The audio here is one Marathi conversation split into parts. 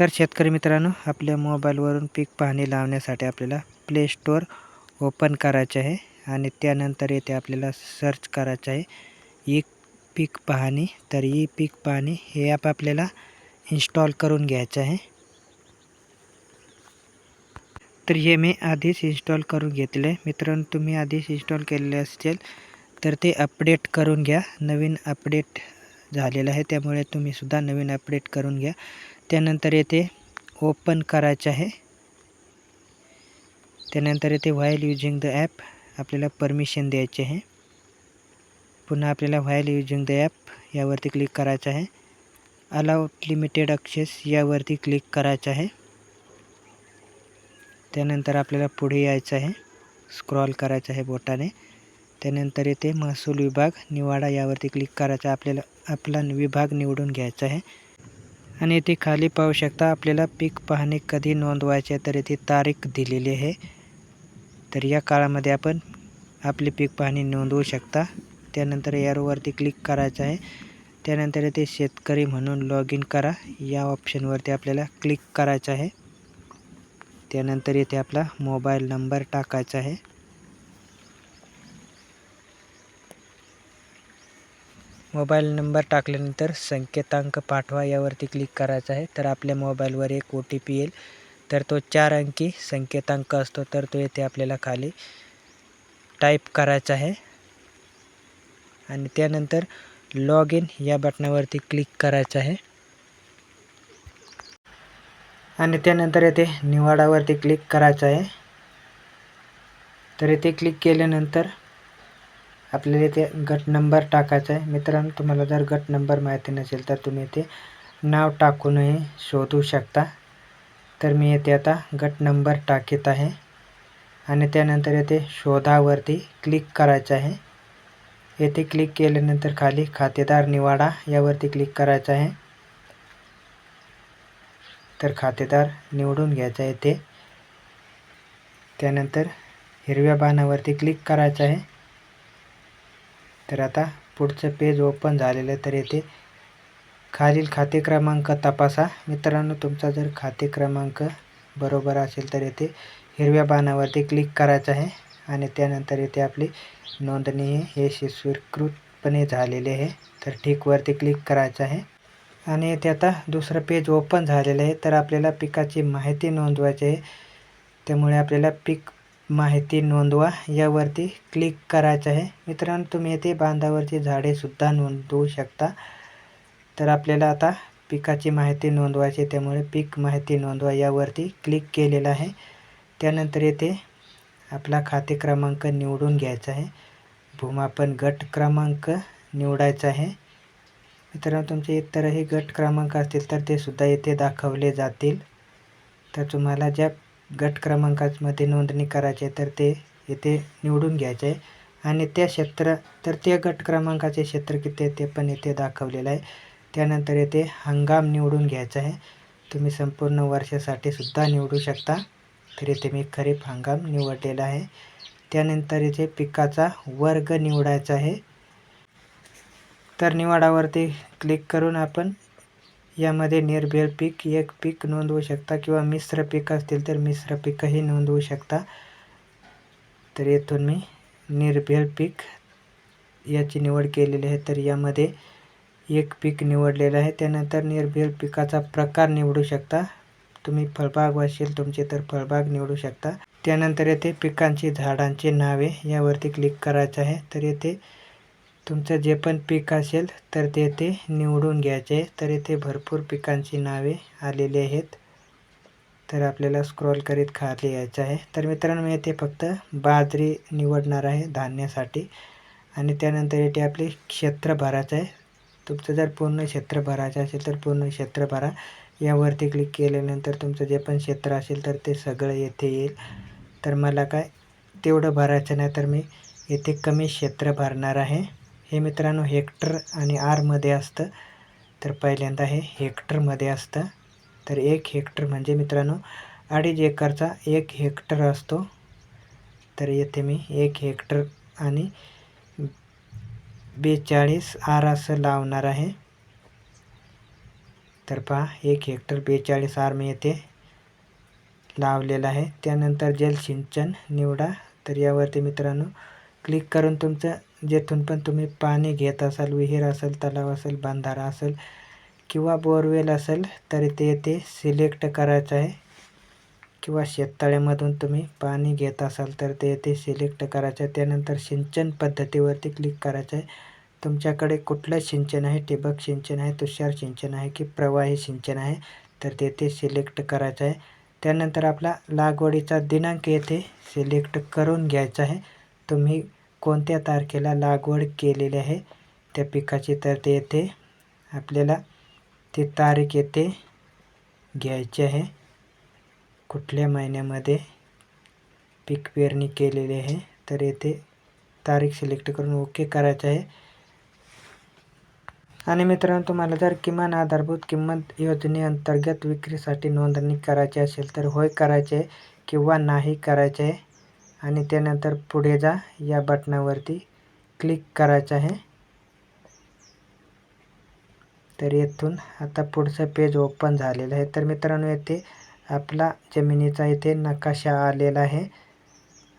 तर शेतकरी मित्रांनो आपल्या मोबाईलवरून पीक पाहणी लावण्यासाठी आपल्याला प्ले स्टोअर ओपन करायचे आहे आणि त्यानंतर येथे आपल्याला सर्च करायचं आहे. ई पीक पाहणी तर ई पीक पाहणी हे ॲप आपल्याला इन्स्टॉल करून घ्यायचं आहे. तर हे मी आधीच इन्स्टॉल करून घेतले आहे. मित्रांनो तुम्ही आधीच इन्स्टॉल केलेले असेल तर ते अपडेट करून घ्या. नवीन अपडेट झालेलं आहे त्यामुळे तुम्हीसुद्धा नवीन अपडेट करून घ्या. त्यानंतर येथे ओपन करायचं आहे. त्यानंतर येथे व्हायल युजिंग द ॲप आपल्याला परमिशन द्यायचे आहे. पुन्हा आपल्याला व्हायल युजिंग द ॲप यावरती क्लिक करायचं आहे. अलाउट लिमिटेड अक्सेस यावरती क्लिक करायचं आहे. त्यानंतर आपल्याला पुढे यायचं आहे. स्क्रॉल करायचं आहे बोटाने. त्यानंतर येथे महसूल विभाग निवाडा यावरती क्लिक करायचा आपल्याला आपला विभाग निवडून घ्यायचा आहे. आणि इथे खाली पाहू शकता आपल्याला पीक पाहणी कधी नोंदवायचे तर इथे तारीख दिलेली आहे. तर या काळामध्ये आपण आपली पीक पाहणी नोंदवू शकता. त्यानंतर यावरती क्लिक करायचं आहे. त्यानंतर येथे शेतकरी म्हणून लॉग इन करा. या ऑप्शनवरती आपल्याला क्लिक करायचं आहे. त्यानंतर इथे आपला मोबाईल नंबर टाकायचा आहे. मोबाईल नंबर टाकल्यानंतर संकेतांक पाठवा यावरती क्लिक करायचं आहे. तर आपल्या मोबाईलवर एक ओ टी पी येईल. तर तो चार अंकी संकेतांक असतो तर तो येथे आपल्याला खाली टाईप करायचा आहे. आणि त्यानंतर लॉग इन या बटनावरती क्लिक करायचं आहे. आणि त्यानंतर येथे निवाडावरती क्लिक करायचं आहे. तर येथे क्लिक केल्यानंतर आपल्याला इथे गट नंबर टाकायचा आहे. मित्रांनो तुम्हाला जर गट नंबर माहिती नसेल तर तुम्ही इथे नाव टाकूनही शोधू शकता. तर मी येथे आता गट नंबर टाकीत आहे. आणि त्यानंतर येथे शोधावरती क्लिक करायचं आहे. येथे क्लिक केल्यानंतर खाली खातेदार निवाडा यावरती क्लिक करायचं आहे. तर खातेदार निवडून घ्यायचा आहे येथे त्यानंतर हिरव्या बाणावरती क्लिक करायचं आहे. तर आता पुढचं पेज ओपन झालेलं तर येथे खालील खाते क्रमांक तपासा. मित्रांनो तुमचा जर खाते क्रमांक बरोबर असेल तर येथे हिरव्या बाणावरती क्लिक करायचं आहे आणि त्यानंतर येथे आपली नोंदणी. हे स्वीकृतपणे झालेले आहे. तर ठीकवरती क्लिक करायचं आहे. आणि येथे आता दुसरं पेज ओपन झालेलं आहे. तर आपल्याला पिकाची माहिती नोंदवायची आहे. त्यामुळे आपल्याला पीक माहिती नोंदवा. यावरती क्लिक करायचं आहे. मित्रांनो तुम्ही येथे बांधावरची झाडेसुद्धा नोंदवू शकता. तर आपल्याला आता पिकाची माहिती नोंदवायची त्यामुळे पीक माहिती नोंदवा. यावरती क्लिक केलेलं आहे. त्यानंतर येथे आपला खाते क्रमांक निवडून घ्यायचा आहे. भूमापन गट क्रमांक निवडायचा आहे. मित्रांनो तुमचे इतरही गट क्रमांक असतील तर ते सुद्धा येथे दाखवले जातील. तर तुम्हाला ज्या गट क्रमांकामध्ये नोंदणी करायचे तर ते येथे निवडून घ्यायचे आहे. आणि त्या क्षेत्र तर त्या गट क्रमांकाचे क्षेत्र किती आहे ते पण येथे दाखवलेलं आहे. त्यानंतर येथे हंगाम निवडून घ्यायचा आहे. तुम्ही संपूर्ण वर्षासाठी सुद्धा निवडू शकता. तर येथे मी खरीप हंगाम निवडलेला आहे. त्यानंतर येथे पिकाचा वर्ग निवडायचा आहे. तर निवाडावरती क्लिक करून आपण यामध्ये निर्भेळ पीक एक पीक नोंदवू शकता किंवा मिश्र पीक असतील तर मिश्र पीकही नोंदवू शकता. तर येथून मी निर्भेळ पीक याची निवड केलेली आहे. तर यामध्ये एक पीक निवडलेलं आहे. त्यानंतर निर्भेळ पिकाचा प्रकार निवडू शकता. तुम्ही फळबाग वाशील तुमचे तर फळबाग निवडू शकता. त्यानंतर येथे पिकांची झाडांची नावे यावरती क्लिक करायचं आहे. तर येथे तुमचं जे पण पीक असेल तर ते ते निवडून घ्यायचे. तर इथे भरपूर पिकांची नावे आलेली आहेत. तर आपल्याला स्क्रॉल करीत खाली यायचं आहे. तर मित्रांनो मी येथे फक्त बाजरी निवडणार आहे धान्यासाठी. आणि त्यानंतर येथे आपले क्षेत्र भरायचं आहे. तुमचं जर पूर्ण क्षेत्र भरायचं असेल तर पूर्ण क्षेत्र भरा. यावरती क्लिक केल्यानंतर तुमचं जे पण क्षेत्र असेल तर ते सगळं येथे येईल. तर मला काय तेवढं भरायचं नाही तर मी येथे कमी क्षेत्र भरणार आहे. हे मित्रांनो हेक्टर आणि आरमध्ये असतं. तर पहिल्यांदा हे हेक्टरमध्ये असतं. तर एक हेक्टर म्हणजे मित्रांनो अडीच एकरचा एक हेक्टर असतो. तर येथे मी एक हेक्टर आणि बेचाळीस आर असं लावणार आहे. तर पहा एक हेक्टर बेचाळीस आर मी येथे लावलेला आहे. त्यानंतर जलसिंचन निवडा. तर यावरती मित्रांनो क्लिक करून तुमचं जेथून पण तुम्ही पाणी घेत असाल विहीर असेल तलाव असेल बांधारा असेल किंवा बोरवेल असेल तर ते येथे सिलेक्ट करायचं आहे. किंवा शेततळ्यामधून तुम्ही पाणी घेत असाल तर ते येथे सिलेक्ट करायचं आहे. त्यानंतर सिंचन पद्धतीवरती क्लिक करायचं आहे. तुमच्याकडे कुठलं सिंचन आहे? ठिबक सिंचन आहे तुषार सिंचन आहे की प्रवाही सिंचन आहे? तर तेथे सिलेक्ट करायचं आहे. त्यानंतर आपला लागवडीचा दिनांक येथे सिलेक्ट करून घ्यायचा आहे. तुम्ही कोणत्या तारखेला लागवड केलेली आहे त्या पिकाची तर ते येथे आपल्याला ती तारीख येथे घ्यायची आहे. कुठल्या महिन्यामध्ये पीक पेरणी केलेली आहे तर येथे तारीख सिलेक्ट करून ओके करायचं आहे. आणि मित्रांनो तुम्हाला जर किमान आधारभूत किंमत योजनेअंतर्गत विक्रीसाठी नोंदणी करायची असेल तर होय करायचे किंवा नाही करायचे आहे. आणि त्यानंतर पुढे जा या बटनावरती क्लिक करायचं आहे. तर येथून आता पुढचं पेज ओपन झालेलं आहे. तर मित्रांनो येथे आपला जमिनीचा इथे नकाशा आलेला आहे.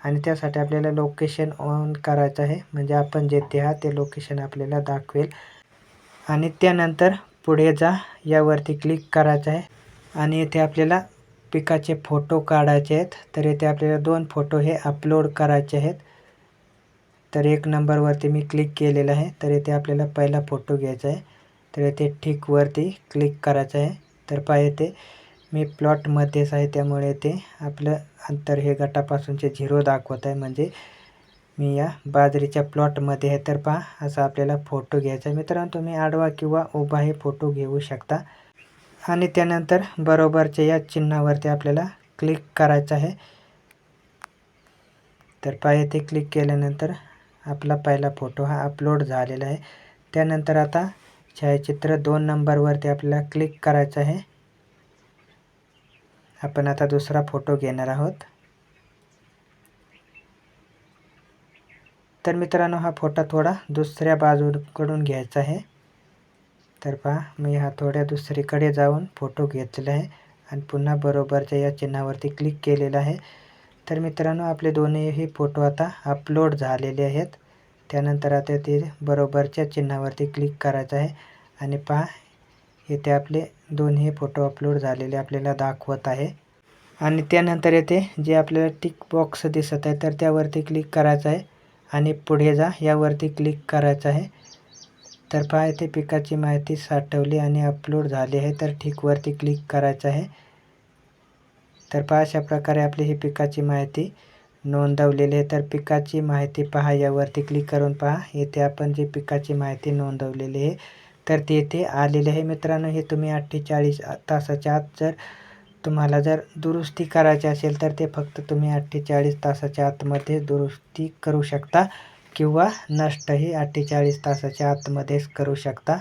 आणि त्यासाठी आपल्याला लोकेशन ऑन करायचं आहे. म्हणजे आपण जेथे आहात ते लोकेशन आपल्याला दाखवेल. आणि त्यानंतर पुढे जा यावरती क्लिक करायचं आहे. आणि येथे आपल्याला पिकाचे फोटो काढायचे आहेत तर येथे आपल्याला दोन फोटो हे अपलोड करायचे आहेत. तर एक नंबरवरती मी क्लिक केलेलं आहे तर येथे आपल्याला पहिला फोटो घ्यायचा आहे. तर येथे ठीकवरती क्लिक करायचं आहे. तर पहा येते मी प्लॉटमध्येच आहे त्यामुळे ते आपलं अंतर हे गटापासूनचे झिरो दाखवत आहे. म्हणजे मी या बाजरीच्या प्लॉटमध्ये आहे. तर पहा असा आपल्याला फोटो घ्यायचा आहे. मित्रांनो तुम्ही आडवा किंवा उभा हे फोटो घेऊ शकता. आणि त्यानंतर बरोबरच्या या चिन्हावरती आपल्याला क्लिक करायचं आहे. तर पाय येथे क्लिक केल्यानंतर आपला पहिला फोटो हा अपलोड झालेला आहे. त्यानंतर आता छायाचित्र दोन नंबरवरती आपल्याला क्लिक करायचं आहे. आपण आता दुसरा फोटो घेणार आहोत. तर मित्रांनो हा फोटो थोडा दुसऱ्या बाजूकडून घ्यायचा आहे. तर पहा मी हा थोड्या दुसरीकडे जाऊन फोटो घेतलेला आहे आणि पुन्हा बरोबरच्या या चिन्हावरती क्लिक केलेलं आहे. तर मित्रांनो आपले दोन्हीही फोटो आता अपलोड झालेले आहेत. त्यानंतर आता ते बरोबरच्या चिन्हावरती क्लिक करायचं आहे. आणि पहा येथे आपले दोन्ही फोटो अपलोड झालेले आपल्याला दाखवत आहे. आणि त्यानंतर येथे जे आपल्याला टिक बॉक्स दिसत आहे तर त्यावरती क्लिक करायचं आहे. आणि पुढे जा यावरती क्लिक करायचं आहे. तर पहा येथे पिकाची माहिती साठवली आणि अपलोड झाली आहे तर ठीकवरती क्लिक करायचं आहे. तर पहा अशा प्रकारे आपली ही पिकाची माहिती नोंदवलेली आहे. तर पिकाची माहिती पहा यावरती क्लिक करून पहा. येथे आपण जी पिकाची माहिती नोंदवलेली आहे तर ती येथे आलेली आहे. मित्रांनो हे तुम्ही अठ्ठेचाळीस तासाच्या आत जर तुम्हाला जर दुरुस्ती करायची असेल तर ते फक्त तुम्ही अठ्ठेचाळीस तासाच्या आतमध्ये दुरुस्ती करू शकता. किंवा नष्टही अठ्ठेचाळीस तासाच्या आतमध्येच करू शकता.